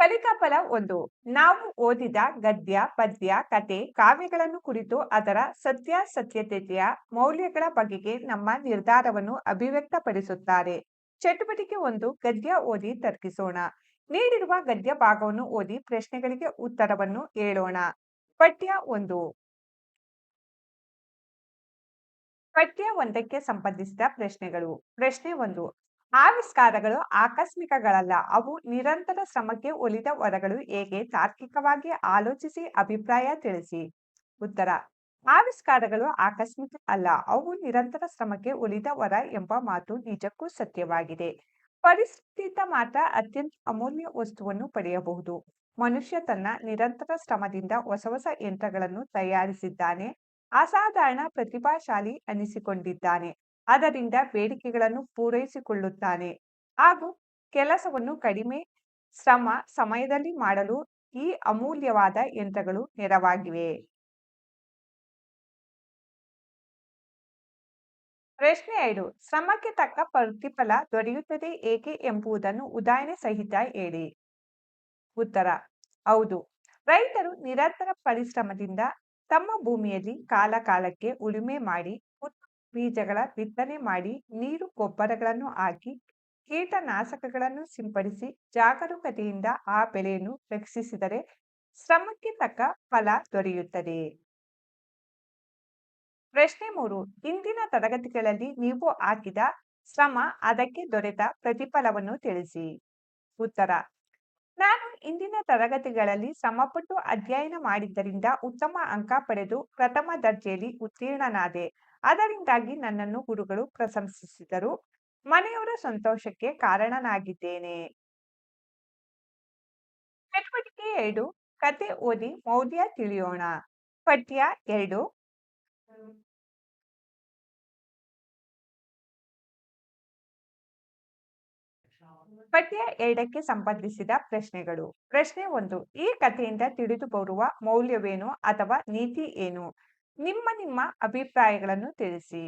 ಫಲಿತಾಫಲ ಒಂದು. ನಾವು ಓದಿದ ಗದ್ಯ, ಪದ್ಯ, ಕತೆ, ಕಾವ್ಯಗಳನ್ನು ಕುರಿತು ಅದರ ಸತ್ಯ, ಸತ್ಯತೆಯ ಮೌಲ್ಯಗಳ ಬಗೆಗೆ ನಮ್ಮ ನಿರ್ಧಾರವನ್ನು ಅಭಿವ್ಯಕ್ತಪಡಿಸುತ್ತಾರೆ. ಚಟುವಟಿಕೆ ಒಂದು, ಗದ್ಯ ಓದಿ ತರ್ಕಿಸೋಣ. ನೀಡಿರುವ ಗದ್ಯ ಭಾಗವನ್ನು ಓದಿ ಪ್ರಶ್ನೆಗಳಿಗೆ ಉತ್ತರವನ್ನು ಹೇಳೋಣ. ಪಠ್ಯ ಒಂದು. ಪಠ್ಯ ಒಂದಕ್ಕೆ ಸಂಬಂಧಿಸಿದ ಪ್ರಶ್ನೆಗಳು. ಪ್ರಶ್ನೆ ಒಂದು. ಆವಿಷ್ಕಾರಗಳು ಆಕಸ್ಮಿಕಗಳಲ್ಲ. ಅವು ನಿರಂತರ ಶ್ರಮಕ್ಕೆ ಒಲಿದ ವರಗಳು ಹೇಗೆ? ತಾರ್ಕಿಕವಾಗಿ ಆಲೋಚಿಸಿ, ಅಭಿಪ್ರಾಯ ತಿಳಿಸಿ. ಉತ್ತರ, ಆವಿಷ್ಕಾರಗಳು ಆಕಸ್ಮಿಕ ಅಲ್ಲ. ಅವು ನಿರಂತರ ಶ್ರಮಕ್ಕೆ ಒಲಿದ ವರ ಎಂಬ ಮಾತು ನಿಜಕ್ಕೂ ಸತ್ಯವಾಗಿದೆ. ಪರಿಸ್ಥಿತ ಮಾತ್ರ ಅತ್ಯಂತ ಅಮೂಲ್ಯ ವಸ್ತುವನ್ನು ಪಡೆಯಬಹುದು. ಮನುಷ್ಯ ತನ್ನ ನಿರಂತರ ಶ್ರಮದಿಂದ ಹೊಸ ಹೊಸ ಯಂತ್ರಗಳನ್ನು ತಯಾರಿಸಿದ್ದಾನೆ. ಅಸಾಧಾರಣ, ಪ್ರತಿಭಾಶಾಲಿ ಅನಿಸಿಕೊಂಡಿದ್ದಾನೆ. ಅದರಿಂದ ಬೇಡಿಕೆಗಳನ್ನು ಪೂರೈಸಿಕೊಳ್ಳುತ್ತಾನೆ. ಹಾಗೂ ಕೆಲಸವನ್ನು ಕಡಿಮೆ ಶ್ರಮ ಸಮಯದಲ್ಲಿ ಮಾಡಲು ಈ ಅಮೂಲ್ಯವಾದ ಯಂತ್ರಗಳು ನೆರವಾಗಿವೆ. ಪ್ರಶ್ನೆ ಐದು, ಶ್ರಮಕ್ಕೆ ತಕ್ಕ ಪ್ರತಿಫಲ ದೊರೆಯುತ್ತದೆ ಏಕೆ ಎಂಬುದನ್ನು ಉದಾಹರಣೆ ಸಹಿತ ಹೇಳಿ. ಉತ್ತರ, ಹೌದು. ರೈತರು ನಿರಂತರ ಪರಿಶ್ರಮದಿಂದ ತಮ್ಮ ಭೂಮಿಯಲ್ಲಿ ಕಾಲ ಕಾಲಕ್ಕೆ ಉಳುಮೆ ಮಾಡಿ ಬೀಜಗಳ ಬಿತ್ತನೆ ಮಾಡಿ ನೀರು ಗೊಬ್ಬರಗಳನ್ನು ಹಾಕಿ ಕೀಟನಾಶಕಗಳನ್ನು ಸಿಂಪಡಿಸಿ ಜಾಗರೂಕತೆಯಿಂದ ಆ ಬೆಳೆಯನ್ನು ರಕ್ಷಿಸಿದರೆ ಶ್ರಮಕ್ಕೆ ತಕ್ಕ ಫಲ ದೊರೆಯುತ್ತದೆ. ಪ್ರಶ್ನೆ ಮೂರು. ಇಂದಿನ ತರಗತಿಗಳಲ್ಲಿ ನೀವು ಹಾಕಿದ ಶ್ರಮ ಅದಕ್ಕೆ ದೊರೆತ ಪ್ರತಿಫಲವನ್ನು ತಿಳಿಸಿ. ಉತ್ತರ. ನಾನು ಇಂದಿನ ತರಗತಿಗಳಲ್ಲಿ ಶ್ರಮಪಟ್ಟು ಅಧ್ಯಯನ ಮಾಡಿದ್ದರಿಂದ ಉತ್ತಮ ಅಂಕ ಪಡೆದು ಪ್ರಥಮ ದರ್ಜೆಯಲ್ಲಿ ಉತ್ತೀರ್ಣನಾದೆ. ಅದರಿಂದಾಗಿ ನನ್ನನ್ನು ಗುರುಗಳು ಪ್ರಶಂಸಿಸಿದರು. ಮನೆಯವರ ಸಂತೋಷಕ್ಕೆ ಕಾರಣನಾಗಿದ್ದೇನೆ. ಚಟುವಟಿಕೆ ಎರಡು, ಕತೆ ಓದಿ ಮೌಲ್ಯ ತಿಳಿಯೋಣ. ಪಠ್ಯ ಎರಡು. ಪಠ್ಯ ಎರಡಕ್ಕೆ ಸಂಬಂಧಿಸಿದ ಪ್ರಶ್ನೆಗಳು. ಪ್ರಶ್ನೆ ಒಂದು, ಈ ಕಥೆಯಿಂದ ತಿಳಿದು ಬರುವ ಮೌಲ್ಯವೇನು ಅಥವಾ ನೀತಿ ಏನು? ನಿಮ್ಮ ನಿಮ್ಮ ಅಭಿಪ್ರಾಯಗಳನ್ನು ತಿಳಿಸಿ.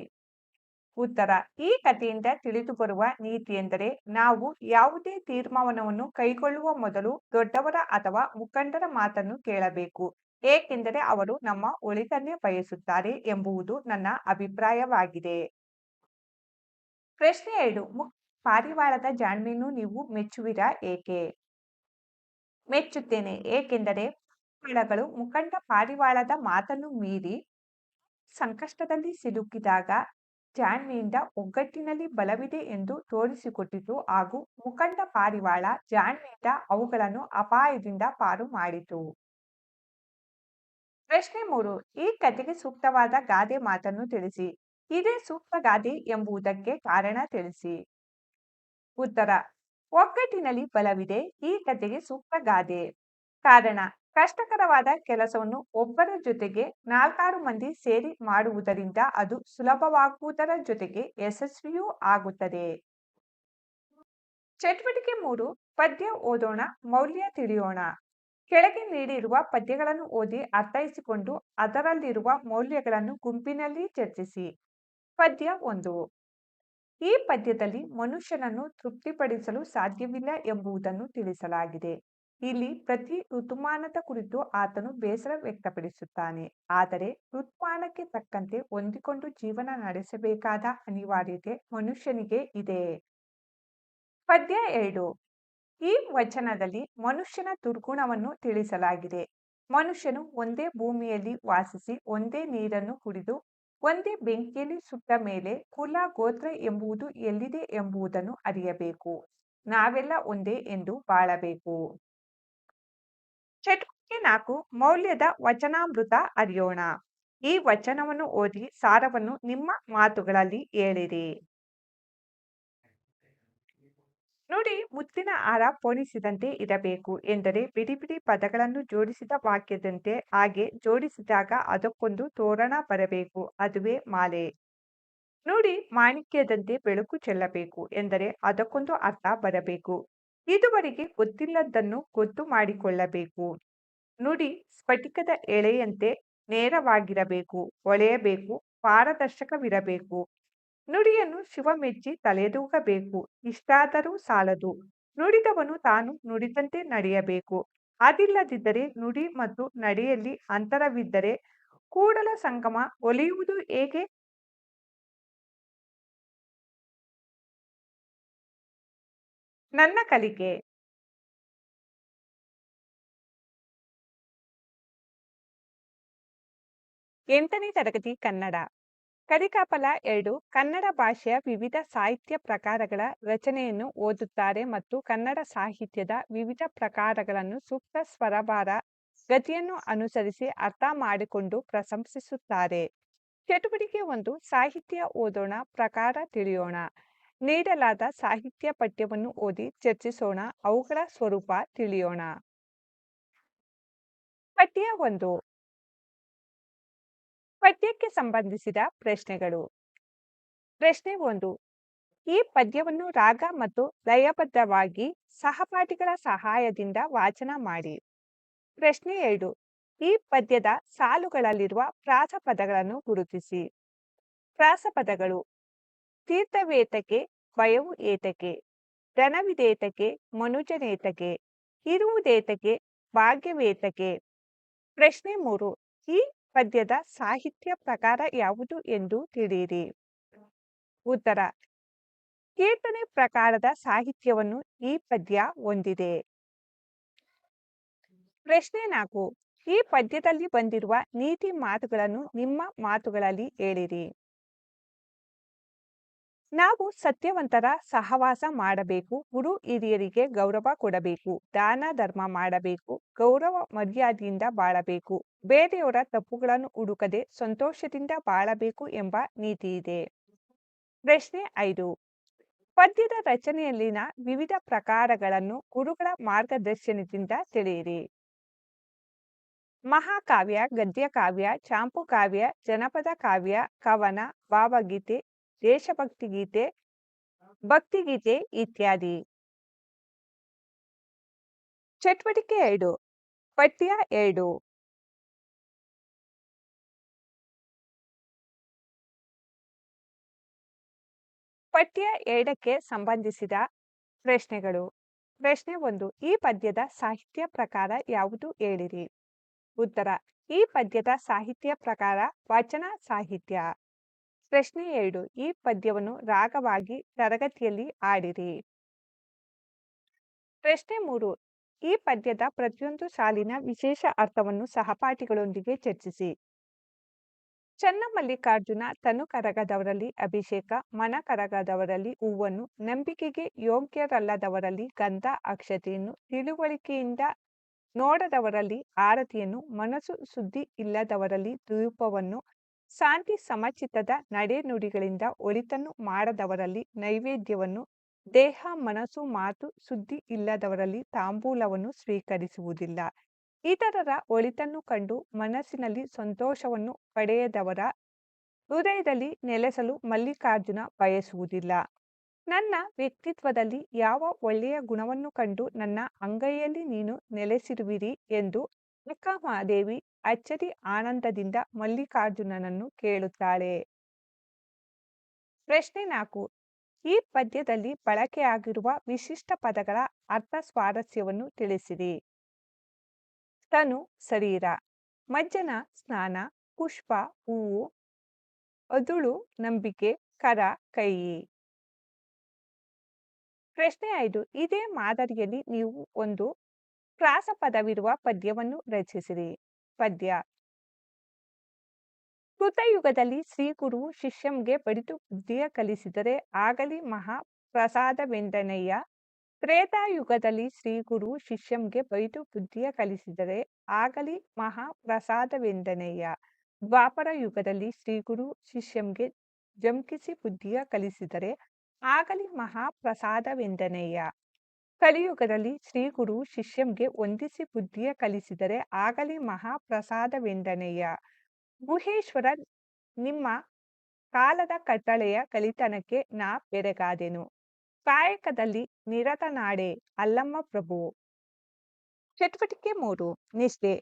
ಉತ್ತರ, ಈ ಕಥೆಯಿಂದ ತಿಳಿದು ಬರುವ ನೀತಿ ಎಂದರೆ ನಾವು ಯಾವುದೇ ತೀರ್ಮಾನವನ್ನು ಕೈಗೊಳ್ಳುವ ಮೊದಲು ದೊಡ್ಡವರ ಅಥವಾ ಮುಖಂಡರ ಮಾತನ್ನು ಕೇಳಬೇಕು. ಏಕೆಂದರೆ ಅವರು ನಮ್ಮ ಒಳಿತನ್ನೇ ಬಯಸುತ್ತಾರೆ ಎಂಬುದು ನನ್ನ ಅಭಿಪ್ರಾಯವಾಗಿದೆ. ಪ್ರಶ್ನೆ ಎರಡು ಪಾರಿವಾಳದ ಜಾಣ್ಮೆಯನ್ನು ನೀವು ಮೆಚ್ಚುವಿರಾ ಏಕೆ? ಮೆಚ್ಚುತ್ತೇನೆ. ಏಕೆಂದರೆ ಮುಖಂಡ ಪಾರಿವಾಳದ ಮಾತನ್ನು ಮೀರಿ ಸಂಕಷ್ಟದಲ್ಲಿ ಸಿಲುಕಿದಾಗ ಜಾಣ್ಮೆಯಿಂದ ಒಗ್ಗಟ್ಟಿನಲ್ಲಿ ಬಲವಿದೆ ಎಂದು ತೋರಿಸಿಕೊಟ್ಟಿತು ಹಾಗೂ ಮುಖಂಡ ಪಾರಿವಾಳ ಜಾಣ್ಮೆಯಿಂದ ಅವುಗಳನ್ನು ಅಪಾಯದಿಂದ ಪಾರು ಮಾಡಿತು. ಪ್ರಶ್ನೆ ಮೂರು, ಈ ಕಥೆಗೆ ಸೂಕ್ತವಾದ ಗಾದೆ ಮಾತನ್ನು ತಿಳಿಸಿ. ಇದೇ ಸೂಕ್ತ ಗಾದೆ ಎಂಬುದಕ್ಕೆ ಕಾರಣ ತಿಳಿಸಿ. ಉತ್ತರ, ಒಗ್ಗಟ್ಟಿನಲ್ಲಿ ಬಲವಿದೆ, ಈ ಕಥೆಗೆ ಸೂಕ್ತ ಗಾದೆ. ಕಾರಣ ಕಷ್ಟಕರವಾದ ಕೆಲಸವನ್ನು ಒಬ್ಬರ ಜೊತೆಗೆ ನಾಲ್ಕಾರು ಮಂದಿ ಸೇರಿ ಮಾಡುವುದರಿಂದ ಅದು ಸುಲಭವಾಗುವುದರ ಜೊತೆಗೆ ಯಶಸ್ವಿಯೂ ಆಗುತ್ತದೆ. ಚಟುವಟಿಕೆ ಮೂರು, ಪದ್ಯ ಓದೋಣ, ಮೌಲ್ಯ ತಿಳಿಯೋಣ. ಕೆಳಗೆ ನೀಡಿರುವ ಪದ್ಯಗಳನ್ನು ಓದಿ ಅರ್ಥೈಸಿಕೊಂಡು ಅದರಲ್ಲಿರುವ ಮೌಲ್ಯಗಳನ್ನು ಗುಂಪಿನಲ್ಲಿ ಚರ್ಚಿಸಿ. ಪದ್ಯ ಒಂದು, ಈ ಪದ್ಯದಲ್ಲಿ ಮನುಷ್ಯನನ್ನು ತೃಪ್ತಿಪಡಿಸಲು ಸಾಧ್ಯವಿಲ್ಲ ಎಂಬುದನ್ನು ತಿಳಿಸಲಾಗಿದೆ. ಇಲ್ಲಿ ಪ್ರತಿ ಋತುಮಾನದ ಕುರಿತು ಆತನು ಬೇಸರ ವ್ಯಕ್ತಪಡಿಸುತ್ತಾನೆ. ಆದರೆ ಋತುಮಾನಕ್ಕೆ ತಕ್ಕಂತೆ ಹೊಂದಿಕೊಂಡು ಜೀವನ ನಡೆಸಬೇಕಾದ ಅನಿವಾರ್ಯತೆ ಮನುಷ್ಯನಿಗೆ ಇದೆ. ಪದ್ಯ ಎರಡು. ಈ ವಚನದಲ್ಲಿ ಮನುಷ್ಯನ ದುರ್ಗುಣವನ್ನು ತಿಳಿಸಲಾಗಿದೆ. ಮನುಷ್ಯನು ಒಂದೇ ಭೂಮಿಯಲ್ಲಿ ವಾಸಿಸಿ ಒಂದೇ ನೀರನ್ನು ಕುಡಿದು ಒಂದೇ ಬೆಂಕಿಯಲ್ಲಿ ಸುಟ್ಟ ಮೇಲೆ ಕುಲ, ಗೋತ್ರ ಎಂಬುದು ಎಲ್ಲಿದೆ ಎಂಬುದನ್ನು ಅರಿಯಬೇಕು. ನಾವೆಲ್ಲ ಒಂದೇ ಎಂದು ಬಾಳಬೇಕು. ಚಟುವಟಿಕೆ ನಾಲ್ಕು, ಮೌಲ್ಯದ ವಚನಾಮೃತ ಅರಿಯೋಣ. ಈ ವಚನವನ್ನು ಓದಿ ಸಾರವನ್ನು ನಿಮ್ಮ ಮಾತುಗಳಲ್ಲಿ ಹೇಳಿರಿ. ನುಡಿ, ಮುತ್ತಿನ ಹಾರ ಪೋಣಿಸಿದಂತೆ ಇರಬೇಕು ಎಂದರೆ ಬಿಡಿ ಬಿಡಿ ಪದಗಳನ್ನು ಜೋಡಿಸಿದ ವಾಕ್ಯದಂತೆ ಹಾಗೆ ಜೋಡಿಸಿದಾಗ ಅದಕ್ಕೊಂದು ತೋರಣ ಬರಬೇಕು, ಅದುವೇ ಮಾಲೆ. ನುಡಿ, ಮಾಣಿಕ್ಯದಂತೆ ಬೆಳಕು ಚೆಲ್ಲಬೇಕು ಎಂದರೆ ಅದಕ್ಕೊಂದು ಅರ್ಥ ಬರಬೇಕು. ಇದುವರೆಗೆ ಗೊತ್ತಿಲ್ಲದನ್ನು ಗೊತ್ತು ಮಾಡಿಕೊಳ್ಳಬೇಕು. ನುಡಿ ಸ್ಫಟಿಕದ ಎಳೆಯಂತೆ ನೇರವಾಗಿರಬೇಕು, ಹೊಳೆಯಬೇಕು, ಪಾರದರ್ಶಕವಿರಬೇಕು. ನುಡಿಯನ್ನು ಶಿವ ಮೆಚ್ಚಿ ತಲೆದೂಗಬೇಕು, ಇಷ್ಟಾದರೂ ಸಾಲದು. ನುಡಿದವನು ತಾನು ನುಡಿದಂತೆ ನಡೆಯಬೇಕು. ಅದಿಲ್ಲದಿದ್ದರೆ ನುಡಿ ಮತ್ತು ನಡೆಯಲ್ಲಿ ಅಂತರವಿದ್ದರೆ ಕೂಡಲ ಸಂಗಮ ಒಲಿಯುವುದು ಹೇಗೆ? ನನ್ನ ಕಲಿಕೆ. ಎಂಟನೇ ತರಗತಿ ಕನ್ನಡ. ಕರಿಕಾಪಲ ಎರಡು ಕನ್ನಡ ಭಾಷೆಯ ವಿವಿಧ ಸಾಹಿತ್ಯ ಪ್ರಕಾರಗಳ ರಚನೆಯನ್ನು ಓದುತ್ತಾರೆ ಮತ್ತು ಕನ್ನಡ ಸಾಹಿತ್ಯದ ವಿವಿಧ ಪ್ರಕಾರಗಳನ್ನು ಸೂಕ್ತ ಸ್ವರಭಾರ ಗತಿಯನ್ನು ಅನುಸರಿಸಿ ಅರ್ಥ ಮಾಡಿಕೊಂಡು ಪ್ರಶಂಸಿಸುತ್ತಾರೆ. ಚಟುವಟಿಕೆ ಒಂದು ಸಾಹಿತ್ಯ ಓದೋಣ ಪ್ರಕಾರ ತಿಳಿಯೋಣ. ನೀಡಲಾದ ಸಾಹಿತ್ಯ ಪಠ್ಯವನ್ನು ಓದಿ ಚರ್ಚಿಸೋಣ. ಅವುಗಳ ಸ್ವರೂಪ ತಿಳಿಯೋಣ. ಪಠ್ಯ ಒಂದು. ಪದ್ಯಕ್ಕೆ ಸಂಬಂಧಿಸಿದ ಪ್ರಶ್ನೆಗಳು. ಪ್ರಶ್ನೆ ಒಂದು. ಈ ಪದ್ಯವನ್ನು ರಾಗ ಮತ್ತು ಲಯಬದ್ಧವಾಗಿ ಸಹಪಾಠಿಗಳ ಸಹಾಯದಿಂದ ವಾಚನ ಮಾಡಿ. ಪ್ರಶ್ನೆ ಎರಡು. ಈ ಪದ್ಯದ ಸಾಲುಗಳಲ್ಲಿರುವ ಪ್ರಾಸಪದಗಳನ್ನು ಗುರುತಿಸಿ. ಪ್ರಾಸಪದಗಳು. ತೀರ್ಥವೇತಕೆ ಭಯವು ಏತಕೆ ಧನವಿದೇತಕೆ ಮನುಜನೇತಕೆ ಇರುವುದೇತಕೆ ಭಾಗ್ಯವೇತಕೆ. ಪ್ರಶ್ನೆ ಮೂರು, ಈ ಪದ್ಯದ ಸಾಹಿತ್ಯ ಪ್ರಕಾರ ಯಾವುದು ಎಂದು ತಿಳಿಯಿರಿ. ಉತ್ತರ, ಕೀರ್ತನೆ ಪ್ರಕಾರದ ಸಾಹಿತ್ಯವನ್ನು ಈ ಪದ್ಯ ಹೊಂದಿದೆ. ಪ್ರಶ್ನೆ ನಾಲ್ಕು, ಈ ಪದ್ಯದಲ್ಲಿ ಬಂದಿರುವ ನೀತಿ ಮಾತುಗಳನ್ನು ನಿಮ್ಮ ಮಾತುಗಳಲ್ಲಿ ಹೇಳಿರಿ. ನಾವು ಸತ್ಯವಂತರ ಸಹವಾಸ ಮಾಡಬೇಕು, ಗುರು ಹಿರಿಯರಿಗೆ ಗೌರವ ಕೊಡಬೇಕು, ದಾನ ಧರ್ಮ ಮಾಡಬೇಕು, ಗೌರವ ಮರ್ಯಾದೆಯಿಂದ ಬಾಳಬೇಕು, ಬೇರೆಯವರ ತಪ್ಪುಗಳನ್ನು ಹುಡುಕದೆ ಸಂತೋಷದಿಂದ ಬಾಳಬೇಕು ಎಂಬ ನೀತಿ ಇದೆ. ಪ್ರಶ್ನೆ ಐದು. ಪದ್ಯದ ರಚನೆಯಲ್ಲಿನ ವಿವಿಧ ಪ್ರಕಾರಗಳನ್ನು ಗುರುಗಳ ಮಾರ್ಗದರ್ಶನದಿಂದ ತಿಳಿಯಿರಿ. ಮಹಾಕಾವ್ಯ, ಗದ್ಯಕಾವ್ಯ ಚಾಂಪು ಕಾವ್ಯ ಜನಪದ ಕಾವ್ಯ, ಕವನ, ಭಾವಗೀತೆ ದೇಶಭಕ್ತಿ ಗೀತೆ ಭಕ್ತಿಗೀತೆ ಇತ್ಯಾದಿ. ಚಟುವಟಿಕೆ ಎರಡು, ಪಠ್ಯ ಎರಡು. ಪಠ್ಯ ಎರಡಕ್ಕೆ ಸಂಬಂಧಿಸಿದ ಪ್ರಶ್ನೆಗಳು. ಪ್ರಶ್ನೆ ಒಂದು, ಈ ಪದ್ಯದ ಸಾಹಿತ್ಯ ಪ್ರಕಾರ ಯಾವುದು ಹೇಳಿರಿ? ಉತ್ತರ, ಈ ಪದ್ಯದ ಸಾಹಿತ್ಯ ಪ್ರಕಾರ ವಚನ ಸಾಹಿತ್ಯ. ಪ್ರಶ್ನೆ ಎರಡು, ಈ ಪದ್ಯವನ್ನು ರಾಗವಾಗಿ ತರಗತಿಯಲ್ಲಿ ಆಡಿರಿ. ಪ್ರಶ್ನೆ ಮೂರು, ಈ ಪದ್ಯದ ಪ್ರತಿಯೊಂದು ಸಾಲಿನ ವಿಶೇಷ ಅರ್ಥವನ್ನು ಸಹಪಾಠಿಗಳೊಂದಿಗೆ ಚರ್ಚಿಸಿ. ಚನ್ನಮಲ್ಲಿಕಾರ್ಜುನ ತನು ಕರಗದವರಲ್ಲಿ ಅಭಿಷೇಕ, ಮನ ಕರಗದವರಲ್ಲಿ ಹೂವನ್ನು, ನಂಬಿಕೆಗೆ ಯೋಗ್ಯರಲ್ಲದವರಲ್ಲಿ ಗಂಧ, ಅಕ್ಷತೆಯನ್ನು, ತಿಳುವಳಿಕೆಯಿಂದ ನೋಡದವರಲ್ಲಿ ಆರತಿಯನ್ನು, ಮನಸ್ಸು ಸುದ್ದಿ ಇಲ್ಲದವರಲ್ಲಿ ಧೂಪವನ್ನು ಶಾಂತಿ ಸಮಚಿತ್ತದ ನಡೆನುಡಿಗಳಿಂದ ಒಳಿತನ್ನು ಮಾಡದವರಲ್ಲಿ ನೈವೇದ್ಯವನ್ನು, ದೇಹ, ಮನಸ್ಸು, ಮಾತು, ಸುದ್ದಿ ಇಲ್ಲದವರಲ್ಲಿ ತಾಂಬೂಲವನ್ನು ಸ್ವೀಕರಿಸುವುದಿಲ್ಲ. ಇತರರ ಒಳಿತನ್ನು ಕಂಡು ಮನಸ್ಸಿನಲ್ಲಿ ಸಂತೋಷವನ್ನು ಪಡೆಯದವರ ಹೃದಯದಲ್ಲಿ ನೆಲೆಸಲು ಮಲ್ಲಿಕಾರ್ಜುನ ಬಯಸುವುದಿಲ್ಲ. ನನ್ನ ವ್ಯಕ್ತಿತ್ವದಲ್ಲಿ ಯಾವ ಒಳ್ಳೆಯ ಗುಣವನ್ನು ಕಂಡು ನನ್ನ ಅಂಗೈಯಲ್ಲಿ ನೀನು ನೆಲೆಸಿರುವಿರಿ ಎಂದು ಅಕ್ಕಮಹಾದೇವಿ ಅಚ್ಚರಿ ಆನಂದದಿಂದ ಮಲ್ಲಿಕಾರ್ಜುನನನ್ನು ಕೇಳುತ್ತಾಳೆ. ಪ್ರಶ್ನೆ ನಾಲ್ಕು. ಈ ಪದ್ಯದಲ್ಲಿ ಬಳಕೆಯಾಗಿರುವ ವಿಶಿಷ್ಟ ಪದಗಳ ಅರ್ಥ ಸ್ವಾರಸ್ಯವನ್ನು ತಿಳಿಸಿರಿ. ತನು, ಶರೀರ, ಮಜ್ಜನ, ಸ್ನಾನ, ಪುಷ್ಪ, ಹೂವು, ಅದುಳು, ನಂಬಿಕೆ, ಕರ, ಕೈ. ಪ್ರಶ್ನೆ ಐದು. ಇದೇ ಮಾದರಿಯಲ್ಲಿ ನೀವು ಒಂದು ಪ್ರಾಸಪದವಿರುವ ಪದ್ಯವನ್ನು ರಚಿಸಿರಿ. ಪದ್ಯ. ಕೃತಯುಗದಲ್ಲಿ ಶ್ರೀ ಗುರು ಶಿಷ್ಯಂಗೆ ಬಡಿದು ಬುದ್ಧಿಯ ಕಲಿಸಿದರೆ ಆಗಲಿ ಮಹಾ ಪ್ರಸಾದವೆಂದನಯ್ಯ ತ್ರೇತಾಯುಗದಲ್ಲಿ ಶ್ರೀ ಗುರು ಶಿಷ್ಯಂಗೆ ಬೈದು ಬುದ್ಧಿಯ ಕಲಿಸಿದರೆ ಆಗಲಿ ಮಹಾ ಪ್ರಸಾದವೆಂದನಯ್ಯ ದ್ವಾಪರ ಯುಗದಲ್ಲಿ ಶ್ರೀ ಗುರು ಶಿಷ್ಯಂಗೆ ಜಂಕಿಸಿ ಬುದ್ಧಿಯ ಕಲಿಸಿದರೆ ಆಗಲಿ ಮಹಾ ಪ್ರಸಾದವೆಂದನಯ್ಯ ಕಲಿಯುಗದಲ್ಲಿ ಶ್ರೀಗುರು ಶಿಷ್ಯಂಗೆ ವಂದಿಸಿ ಬುದ್ಧಿಯ ಕಲಿಸಿದರೆ ಆಗಲಿ ಮಹಾ ಪ್ರಸಾದವೆಂದನಯ್ಯ ಗುಹೇಶ್ವರ ನಿಮ್ಮ ಕಾಲದ ಕಟ್ಟಳೆಯ ಕಲಿತನಕ್ಕೆ ನಾ ಬೆರಗಾದೆನು. ಕಾಯಕದಲ್ಲಿ ನಿರತನಾಡೆ ಅಲ್ಲಮ್ಮ ಪ್ರಭು. ಚಟುವಟಿಕೆ ಮೂರು, ನಿಷ್ಠೆ.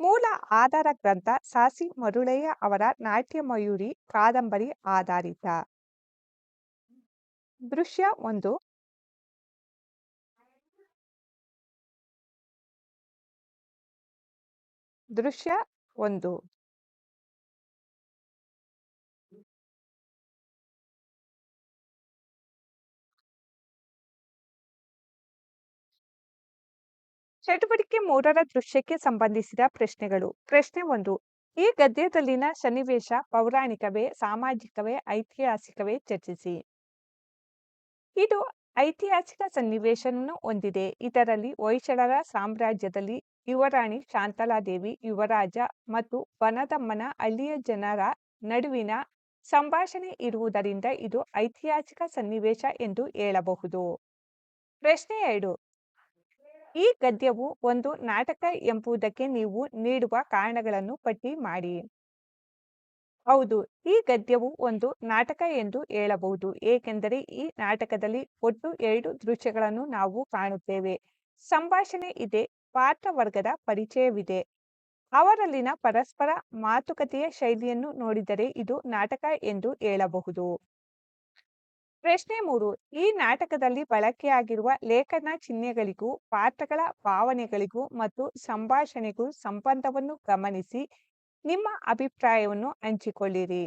ಮೂಲ ಆಧಾರ ಗ್ರಂಥ ಸಾಸಿ ಮರುಳಯ್ಯ ಅವರ ನಾಟ್ಯ ಮಯೂರಿ ಕಾದಂಬರಿ ಆಧಾರಿತ. ದೃಶ್ಯ ಒಂದು ದೃಶ್ಯ ಒಂದು. ಚಟುವಟಿಕೆ ಮೂರರ ದೃಶ್ಯಕ್ಕೆ ಸಂಬಂಧಿಸಿದ ಪ್ರಶ್ನೆಗಳು. ಪ್ರಶ್ನೆ ಒಂದು, ಈ ಗದ್ಯದಲ್ಲಿನ ಸನ್ನಿವೇಶ ಪೌರಾಣಿಕವೇ, ಸಾಮಾಜಿಕವೇ, ಐತಿಹಾಸಿಕವೇ ಚರ್ಚಿಸಿ? ಇದು ಐತಿಹಾಸಿಕ ಸನ್ನಿವೇಶವನ್ನು ಹೊಂದಿದೆ. ಇದರಲ್ಲಿ ಹೊಯ್ಸಳರ ಸಾಮ್ರಾಜ್ಯದಲ್ಲಿ ಯುವರಾಣಿ ಶಾಂತಲಾದೇವಿ, ಯುವರಾಜ ಮತ್ತು ವನದಮ್ಮನ ಹಳ್ಳಿಯ ಜನರ ನಡುವಿನ ಸಂಭಾಷಣೆ ಇರುವುದರಿಂದ ಇದು ಐತಿಹಾಸಿಕ ಸನ್ನಿವೇಶ ಎಂದು ಹೇಳಬಹುದು. ಪ್ರಶ್ನೆ ಎರಡು, ಈ ಗದ್ಯವು ಒಂದು ನಾಟಕ ಎಂಬುದಕ್ಕೆ ನೀವು ನೀಡುವ ಕಾರಣಗಳನ್ನು ಪಟ್ಟಿ ಮಾಡಿ. ಹೌದು, ಈ ಗದ್ಯವು ಒಂದು ನಾಟಕ ಎಂದು ಹೇಳಬಹುದು, ಏಕೆಂದರೆ ಈ ನಾಟಕದಲ್ಲಿ ಒಟ್ಟು ಎರಡು ದೃಶ್ಯಗಳನ್ನು ನಾವು ಕಾಣುತ್ತೇವೆ. ಸಂಭಾಷಣೆ ಇದೆ ಪಾತ್ರ ವರ್ಗದ ಪರಿಚಯವಿದೆ. ಅವರಲ್ಲಿನ ಪರಸ್ಪರ ಮಾತುಕತೆಯ ಶೈಲಿಯನ್ನು ನೋಡಿದರೆ ಇದು ನಾಟಕ ಎಂದು ಹೇಳಬಹುದು. ಪ್ರಶ್ನೆ ಮೂರು. ಈ ನಾಟಕದಲ್ಲಿ ಬಳಕೆಯಾಗಿರುವ ಲೇಖನ ಚಿಹ್ನೆಗಳಿಗೂ, ಪಾತ್ರಗಳ ಭಾವನೆಗಳಿಗೂ ಮತ್ತು ಸಂಭಾಷಣೆಗೂ ಸಂಬಂಧವನ್ನು ಗಮನಿಸಿ ನಿಮ್ಮ ಅಭಿಪ್ರಾಯವನ್ನು ಹಂಚಿಕೊಳ್ಳಿರಿ.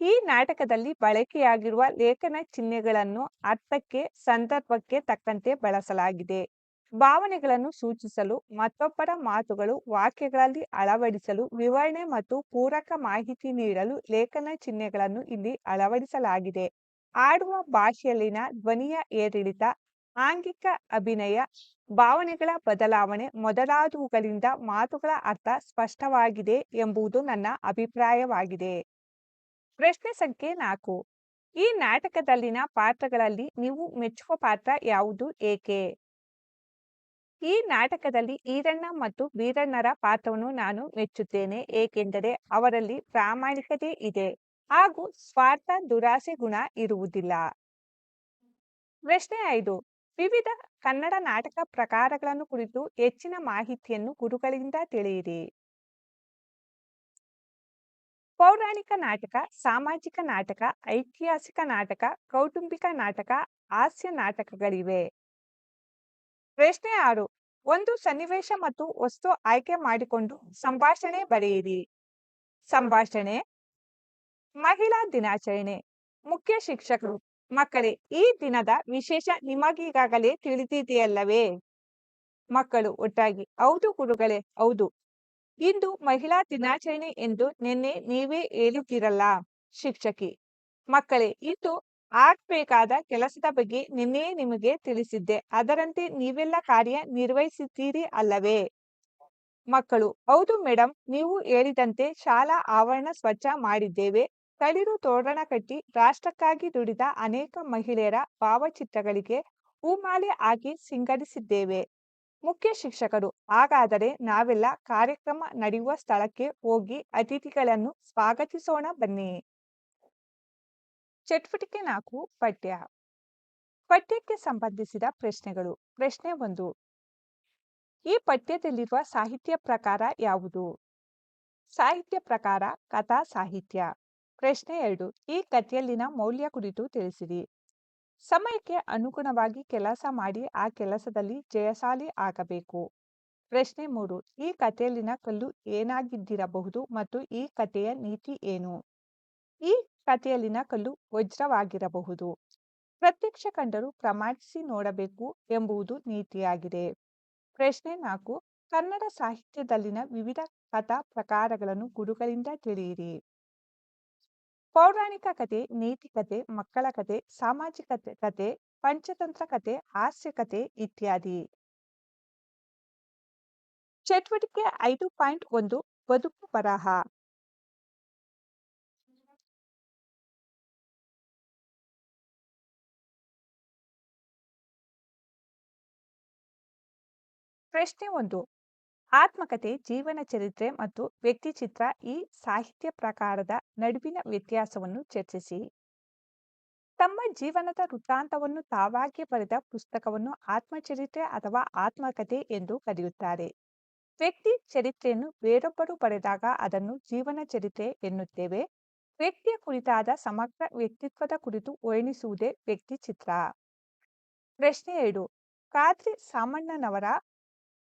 ಈ ನಾಟಕದಲ್ಲಿ ಬಳಕೆಯಾಗಿರುವ ಲೇಖನ ಚಿಹ್ನೆಗಳನ್ನು ಅರ್ಥಕ್ಕೆ, ಸಂದರ್ಭಕ್ಕೆ ತಕ್ಕಂತೆ ಬಳಸಲಾಗಿದೆ. ಭಾವನೆಗಳನ್ನು ಸೂಚಿಸಲು, ಮತ್ತೊಬ್ಬರ ಮಾತುಗಳು ವಾಕ್ಯಗಳಲ್ಲಿ ಅಳವಡಿಸಲು, ವಿವರಣೆ ಮತ್ತು ಪೂರಕ ಮಾಹಿತಿ ನೀಡಲು ಲೇಖನ ಚಿಹ್ನೆಗಳನ್ನು ಇಲ್ಲಿ ಅಳವಡಿಸಲಾಗಿದೆ. ಆಡುವ ಭಾಷೆಯಲ್ಲಿನ ಧ್ವನಿಯ ಏರಿಳಿತ, ಆಂಗಿಕ ಅಭಿನಯ, ಭಾವನೆಗಳ ಬದಲಾವಣೆ ಮೊದಲಾದವುಗಳಿಂದ ಮಾತುಗಳ ಅರ್ಥ ಸ್ಪಷ್ಟವಾಗಿದೆ ಎಂಬುದು ನನ್ನ ಅಭಿಪ್ರಾಯವಾಗಿದೆ. ಪ್ರಶ್ನೆ ಸಂಖ್ಯೆ ನಾಲ್ಕು. ಈ ನಾಟಕದಲ್ಲಿನ ಪಾತ್ರಗಳಲ್ಲಿ ನೀವು ಮೆಚ್ಚುವ ಪಾತ್ರ ಯಾವುದು, ಏಕೆ? ಈ ನಾಟಕದಲ್ಲಿ ಈರಣ್ಣ ಮತ್ತು ವೀರಣ್ಣರ ಪಾತ್ರವನ್ನು ನಾನು ಮೆಚ್ಚುತ್ತೇನೆ, ಏಕೆಂದರೆ ಅವರಲ್ಲಿ ಪ್ರಾಮಾಣಿಕತೆ ಇದೆ ಹಾಗೂ ಸ್ವಾರ್ಥ ದುರಾಸೆ ಗುಣ ಇರುವುದಿಲ್ಲ. ಪ್ರಶ್ನೆ ಐದು, ವಿವಿಧ ಕನ್ನಡ ನಾಟಕ ಪ್ರಕಾರಗಳನ್ನು ಕುರಿತು ಹೆಚ್ಚಿನ ಮಾಹಿತಿಯನ್ನು ಗುರುಗಳಿಂದ ತಿಳಿಯಿರಿ. ಪೌರಾಣಿಕ ನಾಟಕ, ಸಾಮಾಜಿಕ ನಾಟಕ, ಐತಿಹಾಸಿಕ ನಾಟಕ, ಕೌಟುಂಬಿಕ ನಾಟಕ, ಹಾಸ್ಯ ನಾಟಕಗಳಿವೆ. ಪ್ರಶ್ನೆ ಆರು. ಒಂದು ಸನ್ನಿವೇಶ ಮತ್ತು ವಸ್ತು ಆಯ್ಕೆ ಮಾಡಿಕೊಂಡು ಸಂಭಾಷಣೆ ಬರೆಯಿರಿ. ಸಂಭಾಷಣೆ. ಮಹಿಳಾ ದಿನಾಚರಣೆ. ಮುಖ್ಯ ಶಿಕ್ಷಕರು. ಮಕ್ಕಳೇ, ಈ ದಿನದ ವಿಶೇಷ ನಿಮಗೀಗಾಗಲೇ ತಿಳಿದಿದೆಯಲ್ಲವೇ? ಮಕ್ಕಳು ಒಟ್ಟಾಗಿ, ಹೌದು ಗುರುಗಳೇ, ಹೌದು. ಇಂದು ಮಹಿಳಾ ದಿನಾಚರಣೆ ಎಂದು ನಿನ್ನೆ ನೀವೇ ಹೇಳಿದ್ದೀರಲ್ಲ ಶಿಕ್ಷಕಿ. ಮಕ್ಕಳೇ, ಇಂದು ಆಗ್ಬೇಕಾದ ಕೆಲಸದ ಬಗ್ಗೆ ನಿನ್ನೆ ನಿಮಗೆ ತಿಳಿಸಿದ್ದೆ. ಅದರಂತೆ ನೀವೆಲ್ಲ ಕಾರ್ಯ ನಿರ್ವಹಿಸುತ್ತೀರಿ ಅಲ್ಲವೇ? ಮಕ್ಕಳು, ಹೌದು ಮೇಡಮ್ ನೀವು ಹೇಳಿದಂತೆ ಶಾಲಾ ಆವರಣ ಸ್ವಚ್ಛ ಮಾಡಿದ್ದೇವೆ. ತಳಿರು ತೋರಣ ಕಟ್ಟಿ ರಾಷ್ಟ್ರಕ್ಕಾಗಿ ದುಡಿದ ಅನೇಕ ಮಹಿಳೆಯರ ಭಾವಚಿತ್ರಗಳಿಗೆ ಹೂಮಾಲೆ ಹಾಕಿ ಸಿಂಗರಿಸಿದ್ದೇವೆ. ಮುಖ್ಯ ಶಿಕ್ಷಕರು, ಹಾಗಾದರೆ ನಾವೆಲ್ಲ ಕಾರ್ಯಕ್ರಮ ನಡೆಯುವ ಸ್ಥಳಕ್ಕೆ ಹೋಗಿ ಅತಿಥಿಗಳನ್ನು ಸ್ವಾಗತಿಸೋಣ ಬನ್ನಿ. ಚಟುವಟಿಕೆ ನಾಲ್ಕು ಪಠ್ಯ. ಪಠ್ಯಕ್ಕೆ ಸಂಬಂಧಿಸಿದ ಪ್ರಶ್ನೆಗಳು. ಪ್ರಶ್ನೆ ಒಂದು. ಈ ಪಠ್ಯದಲ್ಲಿರುವ ಸಾಹಿತ್ಯ ಪ್ರಕಾರ ಯಾವುದು? ಸಾಹಿತ್ಯ ಪ್ರಕಾರ ಕಥಾ ಸಾಹಿತ್ಯ. ಪ್ರಶ್ನೆ ಎರಡು. ಈ ಕಥೆಯಲ್ಲಿನ ಮೌಲ್ಯ ಕುರಿತು ತಿಳಿಸಿರಿ. ಸಮಯಕ್ಕೆ ಅನುಗುಣವಾಗಿ ಕೆಲಸ ಮಾಡಿ ಆ ಕೆಲಸದಲ್ಲಿ ಜಯಶಾಲಿ ಆಗಬೇಕು. ಪ್ರಶ್ನೆ ಮೂರು. ಈ ಕಥೆಯಲ್ಲಿನ ಕಲ್ಲು ಏನಾಗಿದ್ದಿರಬಹುದು ಮತ್ತು ಈ ಕಥೆಯ ನೀತಿ ಏನು? ಈ ಕಥೆಯಲ್ಲಿನ ಕಲ್ಲು ವಜ್ರವಾಗಿರಬಹುದು. ಪ್ರತ್ಯಕ್ಷ ಕಂಡರು ಪ್ರಮಾಣಿಸಿ ನೋಡಬೇಕು ಎಂಬುವುದು ನೀತಿಯಾಗಿದೆ. ಪ್ರಶ್ನೆ ನಾಲ್ಕು, ಕನ್ನಡ ಸಾಹಿತ್ಯದಲ್ಲಿನ ವಿವಿಧ ಕಥಾ ಪ್ರಕಾರಗಳನ್ನು ಗುರುಗಳಿಂದ ತಿಳಿಯಿರಿ. ಪೌರಾಣಿಕ ಕತೆ ನೀತಿ ಕತೆ ಮಕ್ಕಳ ಕತೆ ಸಾಮಾಜಿಕ ಕತೆ ಪಂಚತಂತ್ರ ಕತೆ ಹಾಸ್ಯ ಕಥೆ ಇತ್ಯಾದಿ. ಚಟುವಟಿಕೆ ಐದು ಪಾಯಿಂಟ್ ಒಂದು, ಬದುಕು ಬರಹ. ಪ್ರಶ್ನೆ ಒಂದು. ಆತ್ಮಕತೆ, ಜೀವನ ಚರಿತ್ರೆ ಮತ್ತು ವ್ಯಕ್ತಿಚಿತ್ರ ಈ ಸಾಹಿತ್ಯ ಪ್ರಕಾರದ ನಡುವಿನ ವ್ಯತ್ಯಾಸವನ್ನು ಚರ್ಚಿಸಿ. ತಮ್ಮ ಜೀವನದ ವೃತ್ತಾಂತವನ್ನು ತಾವಾಗಿ ಬರೆದ ಪುಸ್ತಕವನ್ನು ಆತ್ಮಚರಿತ್ರೆ ಅಥವಾ ಆತ್ಮಕತೆ ಎಂದು ಕರೆಯುತ್ತಾರೆ. ವ್ಯಕ್ತಿ ಚರಿತ್ರೆಯನ್ನು ಬೇರೊಬ್ಬರು ಬರೆದಾಗ ಅದನ್ನು ಜೀವನ ಚರಿತ್ರೆ ಎನ್ನುತ್ತೇವೆ. ವ್ಯಕ್ತಿಯ ಕುರಿತಾದ ಸಮಗ್ರ ವ್ಯಕ್ತಿತ್ವದ ಕುರಿತು ವರ್ಣಿಸುವುದೇ ವ್ಯಕ್ತಿ ಚಿತ್ರ. ಪ್ರಶ್ನೆ ಎರಡು. ಖಾದ್ರಿ ಸಾಮಣ್ಣನವರ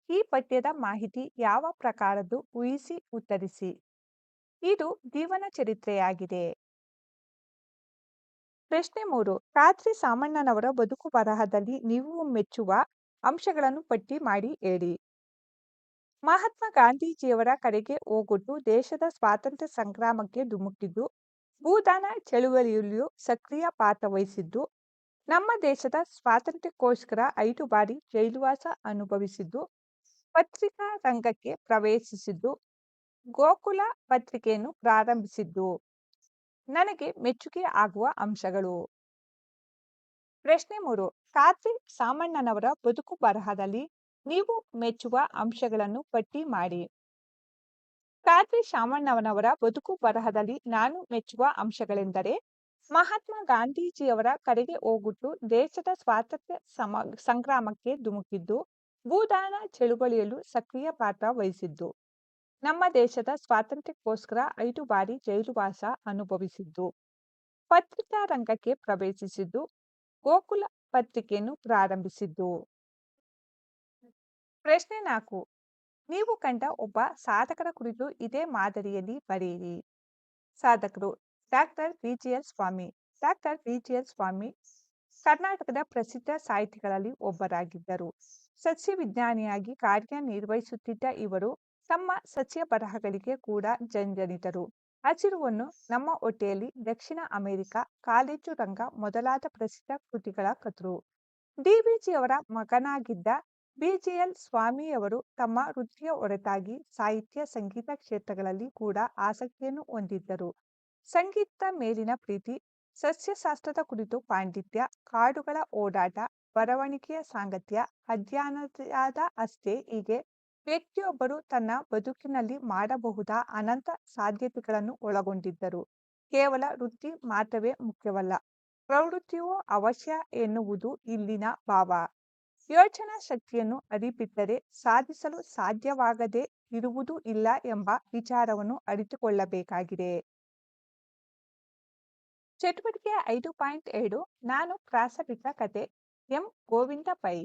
ಈ ಪಠ್ಯದ ಮಾಹಿತಿ ಯಾವ ಪ್ರಕಾರದ್ದು ಊಹಿಸಿ ಉತ್ತರಿಸಿ. ಇದು ಜೀವನ ಚರಿತ್ರೆಯಾಗಿದೆ. ಪ್ರಶ್ನೆ ಮೂರು. ರಾತ್ರಿ ಸಾಮಣ್ಣನವರ ಬದುಕು ಬರಹದಲ್ಲಿ ನೀವು ಮೆಚ್ಚುವ ಅಂಶಗಳನ್ನು ಪಟ್ಟಿ ಮಾಡಿ ಹೇಳಿ. ಮಹಾತ್ಮ ಗಾಂಧೀಜಿಯವರ ಕಡೆಗೆ ಹೋಗೊಟ್ಟು ದೇಶದ ಸ್ವಾತಂತ್ರ್ಯ ಸಂಗ್ರಾಮಕ್ಕೆ ಧುಮುಕಿದ್ದು ಭೂದಾನ ಚಳುವಳಿಯಲ್ಲಿಯೂ ಸಕ್ರಿಯ ಪಾತ್ರ ವಹಿಸಿದ್ದು, ನಮ್ಮ ದೇಶದ ಸ್ವಾತಂತ್ರ್ಯಕ್ಕೋಸ್ಕರ ಐದು ಬಾರಿ ಜೈಲುವಾಸ ಅನುಭವಿಸಿದ್ದು ಪತ್ರಿಕಾ ರಂಗಕ್ಕೆ ಪ್ರವೇಶಿಸಿದ್ದು, ಗೋಕುಲ ಪತ್ರಿಕೆಯನ್ನು ಪ್ರಾರಂಭಿಸಿದ್ದು. ನನಗೆ ಮೆಚ್ಚುಗೆ ಆಗುವ ಅಂಶಗಳು. ಪ್ರಶ್ನೆ ಮೂರು. ಖಾದ್ರಿ ಸಾಮಣ್ಣನವರ ಬದುಕು ಬರಹದಲ್ಲಿ ನೀವು ಮೆಚ್ಚುವ ಅಂಶಗಳನ್ನು ಪಟ್ಟಿ ಮಾಡಿ. ಖಾದ್ರಿ ಶಾಮಣ್ಣನವರ ಬದುಕು ಬರಹದಲ್ಲಿ ನಾನು ಮೆಚ್ಚುವ ಅಂಶಗಳೆಂದರೆ, ಮಹಾತ್ಮ ಗಾಂಧೀಜಿಯವರ ಕಡೆಗೆ ಹೋಗುಟ್ಟು ದೇಶದ ಸ್ವಾತಂತ್ರ್ಯ ಸಮ, ಸಂಗ್ರಾಮಕ್ಕೆ ಧುಮುಕಿದ್ದು ಭೂದಾನ, ಚಳುವಳಿಯಲ್ಲೂ ಸಕ್ರಿಯ ಪಾತ್ರ ವಹಿಸಿದ್ದು. ನಮ್ಮ ದೇಶದ ಸ್ವಾತಂತ್ರ್ಯಕ್ಕೋಸ್ಕರ ಐದು ಬಾರಿ ಜೈಲುವಾಸ ಅನುಭವಿಸಿದ್ದು. ಪತ್ರಿಕಾ ರಂಗಕ್ಕೆ ಪ್ರವೇಶಿಸಿದ್ದು. ಗೋಕುಲ ಪತ್ರಿಕೆಯನ್ನು ಪ್ರಾರಂಭಿಸಿದ್ದು. ಪ್ರಶ್ನೆ ನಾಲ್ಕು. ನೀವು ಕಂಡ ಒಬ್ಬ ಸಾಧಕರ ಕುರಿತು ಇದೇ ಮಾದರಿಯಲ್ಲಿ ಬರೆಯಿರಿ. ಸಾಧಕರು ಡಾಕ್ಟರ್ ವಿಜಿಎಲ್ ಸ್ವಾಮಿ, ಡಾಕ್ಟರ್ ವಿಜಿಎಲ್ ಸ್ವಾಮಿ ಕರ್ನಾಟಕದ ಪ್ರಸಿದ್ಧ ಸಾಹಿತಿಗಳಲ್ಲಿ ಒಬ್ಬರಾಗಿದ್ದರು. ಸಸ್ಯ ವಿಜ್ಞಾನಿಯಾಗಿ ಕಾರ್ಯನಿರ್ವಹಿಸುತ್ತಿದ್ದ ಇವರು ತಮ್ಮ ಸಸ್ಯ ಬರಹಗಳಿಗೆ ಕೂಡ ಜಂಜನಿತರು ಹಸಿರುವನ್ನು ನಮ್ಮ ಹೊಟ್ಟೆಯಲ್ಲಿ ದಕ್ಷಿಣ ಅಮೆರಿಕ ಕಾಲೇಜು ರಂಗ ಮೊದಲಾದ ಪ್ರಸಿದ್ಧ ಕೃತಿಗಳ ಕತರು ಡಿವಿಜಿಯವರ ಮಗನಾಗಿದ್ದ ಬಿಜಿಎಲ್ ಸ್ವಾಮಿಯವರು ತಮ್ಮ ವೃತ್ತಿಯ ಹೊರತಾಗಿ ಸಾಹಿತ್ಯ, ಸಂಗೀತ ಕ್ಷೇತ್ರಗಳಲ್ಲಿ ಕೂಡ ಆಸಕ್ತಿಯನ್ನು ಹೊಂದಿದ್ದರು. ಸಂಗೀತ ಮೇಲಿನ ಪ್ರೀತಿ ಸಸ್ಯಶಾಸ್ತ್ರದ ಕುರಿತು ಪಾಂಡಿತ್ಯ, ಕಾಡುಗಳ ಓಡಾಟ, ಬರವಣಿಗೆಯ ಸಾಂಗತ್ಯ ಅಧ್ಯಯನದ ಅಷ್ಟೇ ಹೀಗೆ ವ್ಯಕ್ತಿಯೊಬ್ಬರು ತನ್ನ ಬದುಕಿನಲ್ಲಿ ಮಾಡಬಹುದಾ ಅನಂತ ಸಾಧ್ಯತೆಗಳನ್ನು ಒಳಗೊಂಡಿದ್ದರು. ಕೇವಲ ವೃತ್ತಿ ಮಾತ್ರವೇ ಮುಖ್ಯವಲ್ಲ, ಪ್ರವೃತ್ತಿಯು ಅವಶ್ಯ ಎನ್ನುವುದು ಇಲ್ಲಿನ ಭಾವ. ಯೋಚನಾ ಶಕ್ತಿಯನ್ನು ಅರಿಬಿಟ್ಟರೆ ಸಾಧಿಸಲು ಸಾಧ್ಯವಾಗದೇ ಇರುವುದೂ ಇಲ್ಲ ಎಂಬ ವಿಚಾರವನ್ನು ಅರಿತುಕೊಳ್ಳಬೇಕಾಗಿದೆ. ಚಟುವಟಿಕೆ ಐದು ಪಾಯಿಂಟ್ ಏಳು ನಾನು ಪ್ರಾಸವಿಕ ಕತೆ ಎಂ. ಗೋವಿಂದ ಪೈ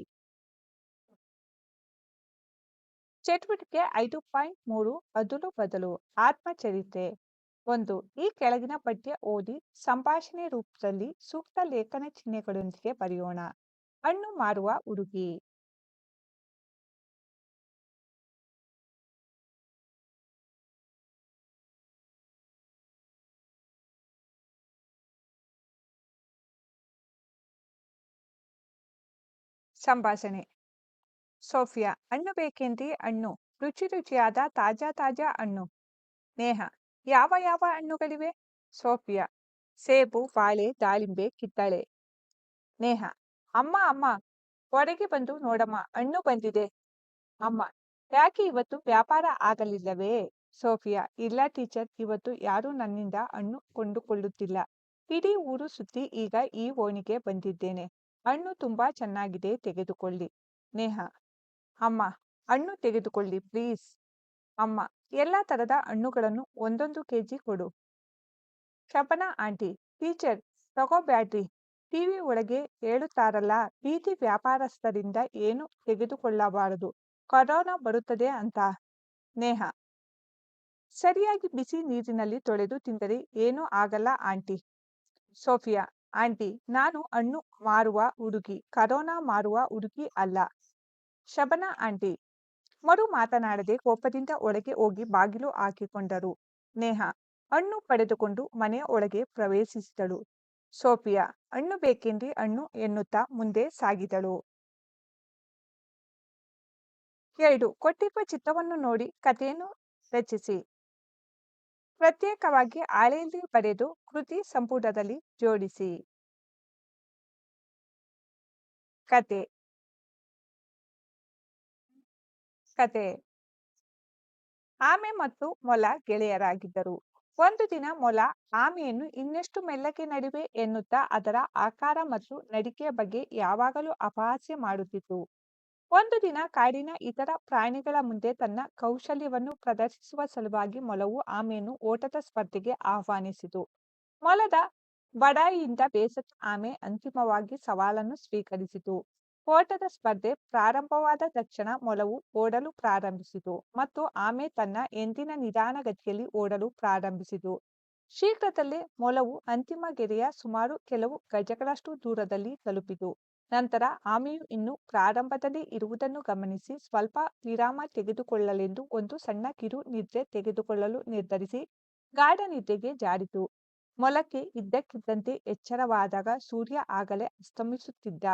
ಚಟುವಟಿಕೆ ಐದು ಪಾಯಿಂಟ್ ಮೂರು ಅದಲು ಬದಲು ಆತ್ಮಚರಿತ್ರೆ. ಒಂದು, ಈ ಕೆಳಗಿನ ಪಠ್ಯ ಓದಿ ಸಂಭಾಷಣೆ ರೂಪದಲ್ಲಿ ಸೂಕ್ತ ಲೇಖನ ಚಿಹ್ನೆಗಳೊಂದಿಗೆ ಬರೆಯೋಣ. ಹಣ್ಣು ಮಾರುವ ಹುಡುಗಿ. ಸಂಭಾಷಣೆ. ಸೋಫಿಯಾ, ಹಣ್ಣು ಬೇಕೇನ್ರಿ? ಹಣ್ಣು. ರುಚಿ ರುಚಿಯಾದ ತಾಜಾ ತಾಜಾ ಹಣ್ಣು. ನೇಹ, ಯಾವ ಯಾವ ಹಣ್ಣುಗಳಿವೆ? ಸೋಫಿಯಾ, ಸೇಬು, ಬಾಳೆ, ದಾಳಿಂಬೆ, ಕಿತ್ತಳೆ. ನೇಹ, ಅಮ್ಮ ಅಮ್ಮ, ಹೊರಗೆ ಬಂದು ನೋಡಮ್ಮ, ಹಣ್ಣು ಬಂದಿದೆ. ಅಮ್ಮ, ಯಾಕೆ ಇವತ್ತು ವ್ಯಾಪಾರ ಆಗಲಿಲ್ಲವೇ? ಸೋಫಿಯಾ, ಇಲ್ಲ ಟೀಚರ್, ಇವತ್ತು ಯಾರೂ ನನ್ನಿಂದ ಹಣ್ಣು ಕೊಂಡುಕೊಳ್ಳುತ್ತಿಲ್ಲ. ಇಡೀ ಊರು ಸುತ್ತಿ ಈಗ ಈ ಓಣಿಗೆ ಬಂದಿದ್ದೇನೆ. ಹಣ್ಣು ತುಂಬಾ ಚೆನ್ನಾಗಿದೆ, ತೆಗೆದುಕೊಳ್ಳಿ. ನೇಹ, ಅಮ್ಮ, ಹಣ್ಣು ತೆಗೆದುಕೊಳ್ಳಿ ಪ್ಲೀಸ್ ಅಮ್ಮ, ಎಲ್ಲ ತರದ ಹಣ್ಣುಗಳನ್ನು ಒಂದೊಂದು ಕೆಜಿ ಕೊಡು. ಶಪನಾ ಆಂಟಿ ಟೀಚರ್ ತಗೋ ಬ್ಯಾಡ್ರಿ. ಟಿವಿ ಒಳಗೆ ಹೇಳುತ್ತಾರಲ್ಲ, ಬೀದಿ ವ್ಯಾಪಾರಸ್ಥರಿಂದ ಏನು ತೆಗೆದುಕೊಳ್ಳಬಾರದು. ಕೊರೋನಾ ಬರುತ್ತದೆ ಅಂತ. ನೇಹ, ಸರಿಯಾಗಿ ಬಿಸಿ ನೀರಿನಲ್ಲಿ ತೊಳೆದು ತಿಂದರೆ ಏನೂ ಆಗಲ್ಲ, ಆಂಟಿ. ಸೋಫಿಯಾ ಆಂಟಿ, ನಾನು ಹಣ್ಣು ಮಾರುವ ಹುಡುಗಿ, ಕರೋನಾ ಮಾರುವ ಹುಡುಗಿ ಅಲ್ಲ. ಶಬನಾ ಆಂಟಿ, ಮರು ಮಾತನಾಡದೆ ಕೋಪದಿಂದ ಒಳಗೆ ಹೋಗಿ ಬಾಗಿಲು ಹಾಕಿಕೊಂಡರು. ನೇಹ, ಹಣ್ಣು ಪಡೆದುಕೊಂಡು ಮನೆಯ ಒಳಗೆ ಪ್ರವೇಶಿಸಿದಳು. ಸೋಫಿಯಾ, ಹಣ್ಣು ಬೇಕೆಂದು ಹಣ್ಣು ಎನ್ನುತ್ತಾ ಮುಂದೆ ಸಾಗಿದಳು. ಎರಡು, ಕೊಟ್ಟಿರುವ ಚಿತ್ರವನ್ನು ನೋಡಿ ಕಥೆಯನ್ನು ರಚಿಸಿ. ಪ್ರತ್ಯೇಕವಾಗಿ ಹಾಳೆಯಲ್ಲಿ ಬರೆದು ಕೃತಿ ಸಂಪುಟದಲ್ಲಿ ಜೋಡಿಸಿ. ಕತೆ. ಕತೆ. ಆಮೆ ಮತ್ತು ಮೊಲ ಗೆಳೆಯರಾಗಿದ್ದರು. ಒಂದು ದಿನ ಮೊಲ ಆಮೆಯನ್ನು ಇನ್ನೆಷ್ಟು ಮೆಲ್ಲಗೆ ನಡಿವೆ ಎನ್ನುತ್ತಾ ಅದರ ಆಕಾರ ಮತ್ತು ನಡಿಕೆಯ ಬಗ್ಗೆ ಯಾವಾಗಲೂ ಅಪಹಾಸ್ಯ ಮಾಡುತ್ತಿತ್ತು. ಒಂದು ದಿನ ಕಾಡಿನ ಇತರ ಪ್ರಾಣಿಗಳ ಮುಂದೆ ತನ್ನ ಕೌಶಲ್ಯವನ್ನು ಪ್ರದರ್ಶಿಸುವ ಸಲುವಾಗಿ ಮೊಲವು ಆಮೆಯನ್ನು ಓಟದ ಸ್ಪರ್ಧೆಗೆ ಆಹ್ವಾನಿಸಿತು. ಮೊಲದ ಬಡಾಯಿಯಿಂದ ಬೇಸತ್ ಆಮೆ ಅಂತಿಮವಾಗಿ ಸವಾಲನ್ನು ಸ್ವೀಕರಿಸಿತು. ಓಟದ ಸ್ಪರ್ಧೆ ಪ್ರಾರಂಭವಾದ ತಕ್ಷಣ ಮೊಲವು ಓಡಲು ಪ್ರಾರಂಭಿಸಿತು ಮತ್ತು ಆಮೆ ತನ್ನ ಎಂದಿನ ನಿಧಾನಗತಿಯಲ್ಲಿ ಓಡಲು ಪ್ರಾರಂಭಿಸಿತು. ಶೀಘ್ರದಲ್ಲೇ ಮೊಲವು ಅಂತಿಮ ಗೆರೆಯ ಸುಮಾರು ಕೆಲವು ಗಜಗಳಷ್ಟು ದೂರದಲ್ಲಿ ತಲುಪಿತು. ನಂತರ ಆಮೆಯು ಇನ್ನು ಪ್ರಾರಂಭದಲ್ಲಿ ಇರುವುದನ್ನು ಗಮನಿಸಿ ಸ್ವಲ್ಪ ವಿರಾಮ ತೆಗೆದುಕೊಳ್ಳಲೆಂದು ಒಂದು ಸಣ್ಣ ಕಿರು ನಿದ್ರೆ ತೆಗೆದುಕೊಳ್ಳಲು ನಿರ್ಧರಿಸಿ ಗಾಢ ನಿದ್ರೆಗೆ ಜಾರಿತು. ಮೊಲಕ್ಕೆ ಇದ್ದಕ್ಕಿದ್ದಂತೆ ಎಚ್ಚರವಾದಾಗ ಸೂರ್ಯ ಆಗಲೇ ಅಸ್ತಮಿಸುತ್ತಿದ್ದ.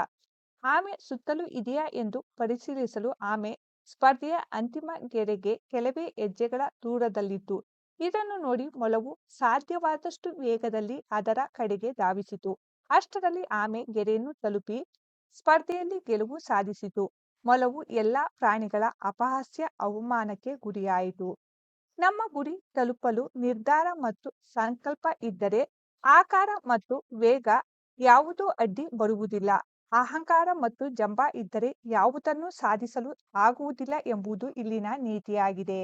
ಆಮೆ ಸುತ್ತಲೂ ಇದೆಯಾ ಎಂದು ಪರಿಶೀಲಿಸಲು ಆಮೆ ಸ್ಪರ್ಧೆಯ ಅಂತಿಮ ಗೆರೆಗೆ ಕೆಲವೇ ಹೆಜ್ಜೆಗಳ ದೂರದಲ್ಲಿತ್ತು. ಇದನ್ನು ನೋಡಿ ಮೊಲವು ಸಾಧ್ಯವಾದಷ್ಟು ವೇಗದಲ್ಲಿ ಅದರ ಕಡೆಗೆ ಧಾವಿಸಿತು. ಅಷ್ಟರಲ್ಲಿ ಆಮೆ, ಗೆರೆಯನ್ನು ತಲುಪಿ ಸ್ಪರ್ಧೆಯಲ್ಲಿ ಗೆಲುವು ಸಾಧಿಸಿತು. ಮೊಲವು ಎಲ್ಲಾ ಪ್ರಾಣಿಗಳ ಅಪಹಾಸ್ಯ, ಅವಮಾನಕ್ಕೆ ಗುರಿಯಾಯಿತು. ನಮ್ಮ ಗುರಿ ತಲುಪಲು ನಿರ್ಧಾರ ಮತ್ತು ಸಂಕಲ್ಪ ಇದ್ದರೆ ಆಕಾರ ಮತ್ತು ವೇಗ ಯಾವುದೂ ಅಡ್ಡಿ ಬರುವುದಿಲ್ಲ. ಅಹಂಕಾರ ಮತ್ತು ಜಂಬ ಇದ್ದರೆ ಯಾವುದನ್ನು ಸಾಧಿಸಲು ಆಗುವುದಿಲ್ಲ ಎಂಬುದು ಇಲ್ಲಿನ ನೀತಿಯಾಗಿದೆ.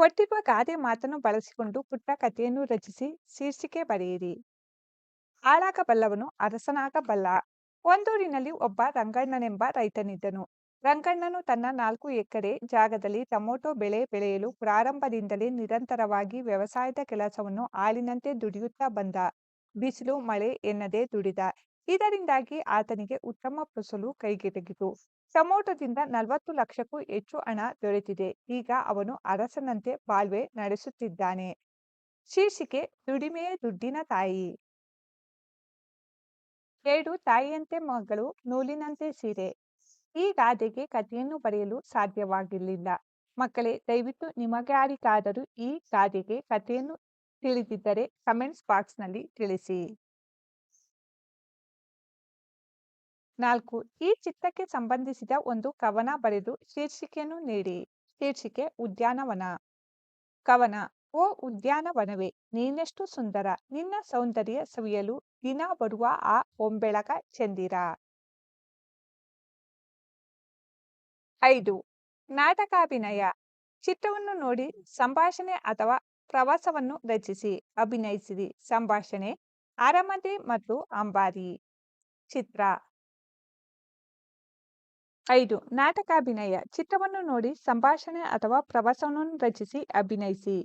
ಕೊಟ್ಟಿರುವ ಗಾದೆ ಮಾತನ್ನು ಬಳಸಿಕೊಂಡು ಪುಟ್ಟ ಕಥೆಯನ್ನು ರಚಿಸಿ ಶೀರ್ಷಿಕೆ ಬರೆಯಿರಿ. ಹಾಳಾಗಬಲ್ಲವನು ಅರಸನಾಗಬಲ್ಲ. ಒಂದೂರಿನಲ್ಲಿ ಒಬ್ಬ ರಂಗಣ್ಣನೆಂಬ ರೈತನಿದ್ದನು. ರಂಗಣ್ಣನು ತನ್ನ ನಾಲ್ಕು ಎಕರೆ ಜಾಗದಲ್ಲಿ ಟೊಮೊಟೊ ಬೆಳೆ ಬೆಳೆಯಲು ಪ್ರಾರಂಭದಿಂದಲೇ ನಿರಂತರವಾಗಿ ವ್ಯವಸಾಯದ ಕೆಲಸವನ್ನು ಆಳಿನಂತೆ ದುಡಿಯುತ್ತಾ ಬಂದ. ಬಿಸಿಲು, ಮಳೆ ಎನ್ನದೆ ದುಡಿದ. ಇದರಿಂದಾಗಿ ಆತನಿಗೆ ಉತ್ತಮ ಫಸಲು ಕೈಗೆಟಗಿತು. ಟೊಮೊಟೊದಿಂದ ನಲವತ್ತು ಲಕ್ಷಕ್ಕೂ ಹೆಚ್ಚು ಹಣ ದೊರೆತಿದೆ. ಈಗ ಅವನು ಅರಸನಂತೆ ಬಾಳ್ವೆ ನಡೆಸುತ್ತಿದ್ದಾನೆ. ಶೀರ್ಷಿಕೆ, ದುಡಿಮೆಯೇ ದುಡ್ಡಿನ ತಾಯಿ. ಎರಡು, ತಾಯಿಯಂತೆ ಮಗಳು ನೂಲಿನಂತೆ ಸೀರೆ. ಈ ಗಾದೆಗೆ ಕಥೆಯನ್ನು ಬರೆಯಲು ಸಾಧ್ಯವಾಗಿರಲಿಲ್ಲ. ಮಕ್ಕಳೇ, ದಯವಿಟ್ಟು ನಿಮಗಾರಿಗಾದರೂ ಈ ಗಾದೆಗೆ ಕಥೆಯನ್ನು ತಿಳಿದಿದ್ದರೆ ಕಮೆಂಟ್ಸ್ ಬಾಕ್ಸ್ನಲ್ಲಿ ತಿಳಿಸಿ. ನಾಲ್ಕು, ಈ ಚಿತ್ರಕ್ಕೆ ಸಂಬಂಧಿಸಿದ ಒಂದು ಕವನ ಬರೆದು ಶೀರ್ಷಿಕೆಯನ್ನು ನೀಡಿ. ಶೀರ್ಷಿಕೆ, ಉದ್ಯಾನವನ. ಕವನ, ಓ ಉದ್ಯಾನವನವೇ, ನೀನೆಷ್ಟು ಸುಂದರ, ನಿನ್ನ ಸೌಂದರ್ಯ ಸವಿಯಲು ದಿನ ಬರುವ ಆ ಒಂಬೆಳಗ ಚಂದಿರ. ಐದು, ನಾಟಕಾಭಿನಯ. ಚಿತ್ರವನ್ನು ನೋಡಿ ಸಂಭಾಷಣೆ ಅಥವಾ ಪ್ರವಾಸವನ್ನು ರಚಿಸಿ, ಅಭಿನಯಿಸಿರಿ. ಸಂಭಾಷಣೆ ಅರಮನೆ ಮತ್ತು ಅಂಬಾರಿ. ಚಿತ್ರ ಐದು, ನಾಟಕಾಭಿನಯ. ಚಿತ್ರವನ್ನು ನೋಡಿ ಸಂಭಾಷಣೆ ಅಥವಾ ಪ್ರವಾಸವನ್ನು ರಚಿಸಿ, ಅಭಿನಯಿಸಿ.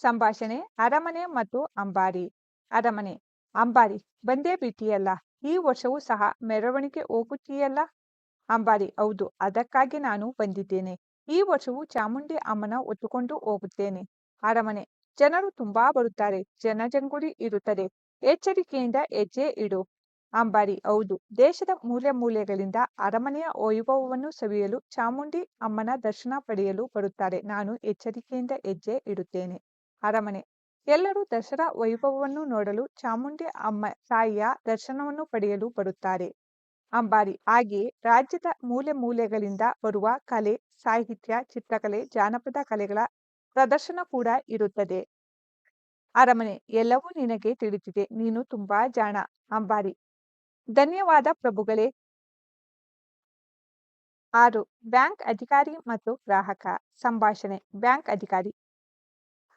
ಸಂಭಾಷಣೆ, ಅರಮನೆ ಮತ್ತು ಅಂಬಾರಿ. ಅರಮನೆ, ಅಂಬಾರಿ, ಬಂದೇ ಬಿಟ್ಟಿಯಲ್ಲ ಈ ವರ್ಷವೂ ಸಹ ಮೆರವಣಿಗೆ ಹೋಗುತ್ತೀಯಲ್ಲ? ಅಂಬಾರಿ, ಹೌದು, ಅದಕ್ಕಾಗಿ ನಾನು ಬಂದಿದ್ದೇನೆ. ಈ ವರ್ಷವೂ ಚಾಮುಂಡಿ ಅಮ್ಮನ ಒತ್ತುಕೊಂಡು ಹೋಗುತ್ತೇನೆ. ಅರಮನೆ, ಜನರು ತುಂಬಾ ಬರುತ್ತಾರೆ. ಜನಜಂಗುಳಿ ಇರುತ್ತದೆ. ಎಚ್ಚರಿಕೆಯಿಂದ ಹೆಜ್ಜೆ ಇಡು. ಅಂಬಾರಿ. ಹೌದು. ದೇಶದ ಮೂಲೆ ಮೂಲೆಗಳಿಂದ ಅರಮನೆಯ ವೈಭವವನ್ನು ಸವಿಯಲು ಚಾಮುಂಡಿ ಅಮ್ಮನ ದರ್ಶನ ಪಡೆಯಲು ಬರುತ್ತಾರೆ. ನಾನು ಎಚ್ಚರಿಕೆಯಿಂದ ಹೆಜ್ಜೆ ಇಡುತ್ತೇನೆ. ಅರಮನೆ. ಎಲ್ಲರೂ ದಸರಾ ವೈಭವವನ್ನು ನೋಡಲು ಚಾಮುಂಡಿ ಅಮ್ಮ ತಾಯಿಯ ದರ್ಶನವನ್ನು ಪಡೆಯಲು ಬರುತ್ತಾರೆ. ಅಂಬಾರಿ. ಹಾಗೆಯೇ ರಾಜ್ಯದ ಮೂಲೆ ಮೂಲೆಗಳಿಂದ ಬರುವ ಕಲೆ, ಸಾಹಿತ್ಯ, ಚಿತ್ರಕಲೆ, ಜಾನಪದ ಕಲೆಗಳ ಪ್ರದರ್ಶನ ಕೂಡ ಇರುತ್ತದೆ. ಅರಮನೆ. ಎಲ್ಲವೂ ನಿನಗೆ ತಿಳಿದಿದೆ. ನೀನು ತುಂಬಾ ಜಾಣ. ಅಂಬಾರಿ. ಧನ್ಯವಾದ ಪ್ರಭುಗಳೇ. ಆರು, ಬ್ಯಾಂಕ್ ಅಧಿಕಾರಿ ಮತ್ತು ಗ್ರಾಹಕ ಸಂಭಾಷಣೆ, ಬ್ಯಾಂಕ್ ಅಧಿಕಾರಿ.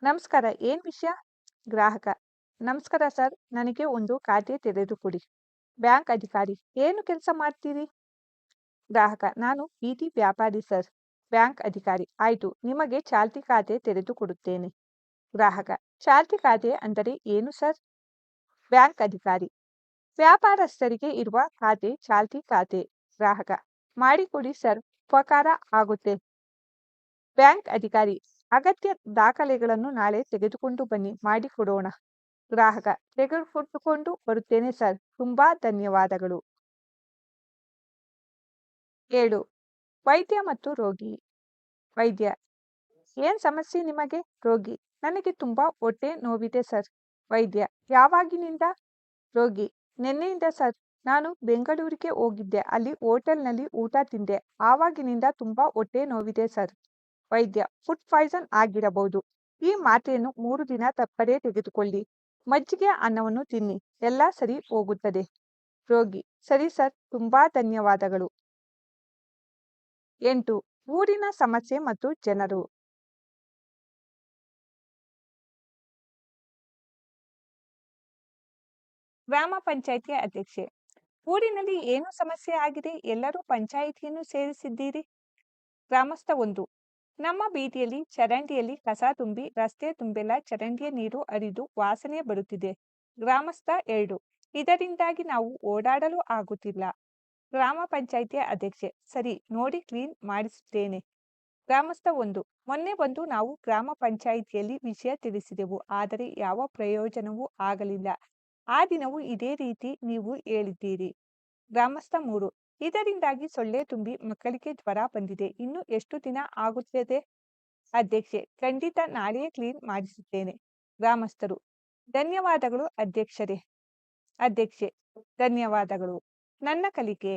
ನಮಸ್ಕಾರ, ಏನ್ ವಿಷಯ? ಗ್ರಾಹಕ, ನಮಸ್ಕಾರ ಸರ್, ನನಗೆ ಒಂದು ಖಾತೆ ತೆರೆದುಕೊಡಿ. ಬ್ಯಾಂಕ್ ಅಧಿಕಾರಿ, ಏನು ಕೆಲಸ ಮಾಡ್ತೀರಿ? ಗ್ರಾಹಕ, ನಾನು ಬೀದಿ ವ್ಯಾಪಾರಿ ಸರ್. ಬ್ಯಾಂಕ್ ಅಧಿಕಾರಿ, ಆಯ್ತು, ನಿಮಗೆ ಚಾಲ್ತಿ ಖಾತೆ ತೆರೆದು ಕೊಡುತ್ತೇನೆ ಗ್ರಾಹಕ, ಚಾಲ್ತಿ ಖಾತೆ ಅಂದರೆ ಏನು ಸರ್? ಬ್ಯಾಂಕ್ ಅಧಿಕಾರಿ ವ್ಯಾಪಾರಸ್ಥರಿಗೆ ಇರುವ ಖಾತೆ, ಚಾಲ್ತಿ ಖಾತೆ, ಗ್ರಾಹಕ. ಮಾಡಿಕೊಡಿ ಸರ್, ಉಪಕಾರ ಆಗುತ್ತೆ. ಬ್ಯಾಂಕ್ ಅಧಿಕಾರಿ, ಅಗತ್ಯ ದಾಖಲೆಗಳನ್ನು ನಾಳೆ ತೆಗೆದುಕೊಂಡು ಬನ್ನಿ ಮಾಡಿಕೊಡೋಣ ಗ್ರಾಹಕ ತೆಗೆದುಕೊಂಡು ಬರುತ್ತೇನೆ ಸರ್, ತುಂಬಾ ಧನ್ಯವಾದಗಳು. ಏಳು, ವೈದ್ಯ ಮತ್ತು ರೋಗಿ. ವೈದ್ಯ, ಏನ್ ಸಮಸ್ಯೆ ನಿಮಗೆ? ರೋಗಿ, ನನಗೆ ತುಂಬಾ ಹೊಟ್ಟೆ ನೋವಿದೆ ಸರ್. ವೈದ್ಯ, ಯಾವಾಗಿನಿಂದ? ರೋಗಿ ನಿನ್ನೆಯಿಂದ ಸರ್ ನಾನು ಬೆಂಗಳೂರಿಗೆ ಹೋಗಿದ್ದೆ. ಅಲ್ಲಿ ಹೋಟೆಲ್ನಲ್ಲಿ ಊಟ ತಿಂದೆ. ಆವಾಗಿನಿಂದ ತುಂಬಾ ಹೊಟ್ಟೆ ನೋವಿದೆ ಸರ್. ವೈದ್ಯ, ಫುಡ್ ಪಾಯ್ಸನ್ ಆಗಿರಬಹುದು. ಈ ಮಾತ್ರೆಯನ್ನು ಮೂರು ದಿನ ತಪ್ಪದೇ ತೆಗೆದುಕೊಳ್ಳಿ. ಮಜ್ಜಿಗೆ ಅನ್ನವನ್ನು ತಿನ್ನಿ. ಎಲ್ಲ ಸರಿ ಹೋಗುತ್ತದೆ. ರೋಗಿ, ಸರಿ ಸರ್. ತುಂಬಾ ಧನ್ಯವಾದಗಳು. ಎಂಟು, ಊರಿನ ಸಮಸ್ಯೆ ಮತ್ತು ಜನರು. ಗ್ರಾಮ ಪಂಚಾಯಿತಿಯ ಅಧ್ಯಕ್ಷೆ. ಊರಿನಲ್ಲಿ ಏನು ಸಮಸ್ಯೆ ಆಗಿದೆ? ಎಲ್ಲರೂ ಪಂಚಾಯಿತಿಯನ್ನು ಸೇರಿಸಿದ್ದೀರಿ? ಗ್ರಾಮಸ್ಥ ಒಂದು. ನಮ್ಮ ಬೀದಿಯಲ್ಲಿ ಚರಂಡಿಯಲ್ಲಿ ಕಸ ತುಂಬಿ, ರಸ್ತೆ ತುಂಬೆಲ್ಲ, ಚರಂಡಿಯ ನೀರು ಹರಿದು ವಾಸನೆ ಬರುತ್ತಿದೆ. ಗ್ರಾಮಸ್ಥ ಎರಡು. ಇದರಿಂದಾಗಿ ನಾವು ಓಡಾಡಲು ಆಗುತ್ತಿಲ್ಲ. ಗ್ರಾಮ ಪಂಚಾಯಿತಿಯ ಅಧ್ಯಕ್ಷೆ. ಸರಿ, ನೋಡಿ ಕ್ಲೀನ್ ಮಾಡಿಸುತ್ತೇನೆ ಗ್ರಾಮಸ್ಥ ಒಂದು. ಮೊನ್ನೆ ಬಂದು ನಾವು ಗ್ರಾಮ ಪಂಚಾಯಿತಿಯಲ್ಲಿ ವಿಷಯ ತಿಳಿಸಿದೆವು. ಆದರೆ ಯಾವ ಪ್ರಯೋಜನವೂ ಆಗಲಿಲ್ಲ. ಆ ದಿನವೂ ಇದೇ ರೀತಿ ನೀವು ಹೇಳಿದ್ದೀರಿ. ಗ್ರಾಮಸ್ಥ ಮೂರು, ಇದರಿಂದಾಗಿ ಸೊಳ್ಳೆ ತುಂಬಿ ಮಕ್ಕಳಿಗೆ ಜ್ವರ ಬಂದಿದೆ. ಇನ್ನು ಎಷ್ಟು ದಿನ ಆಗುತ್ತದೆ? ಅಧ್ಯಕ್ಷೆ, ಖಂಡಿತ ನಾಳೆಯೇ ಕ್ಲೀನ್ ಮಾಡಿಸುತ್ತೇನೆ. ಗ್ರಾಮಸ್ಥರು, ಧನ್ಯವಾದಗಳು ಅಧ್ಯಕ್ಷರೇ. ಅಧ್ಯಕ್ಷೆ, ಧನ್ಯವಾದಗಳು. ನನ್ನ ಕಲಿಕೆ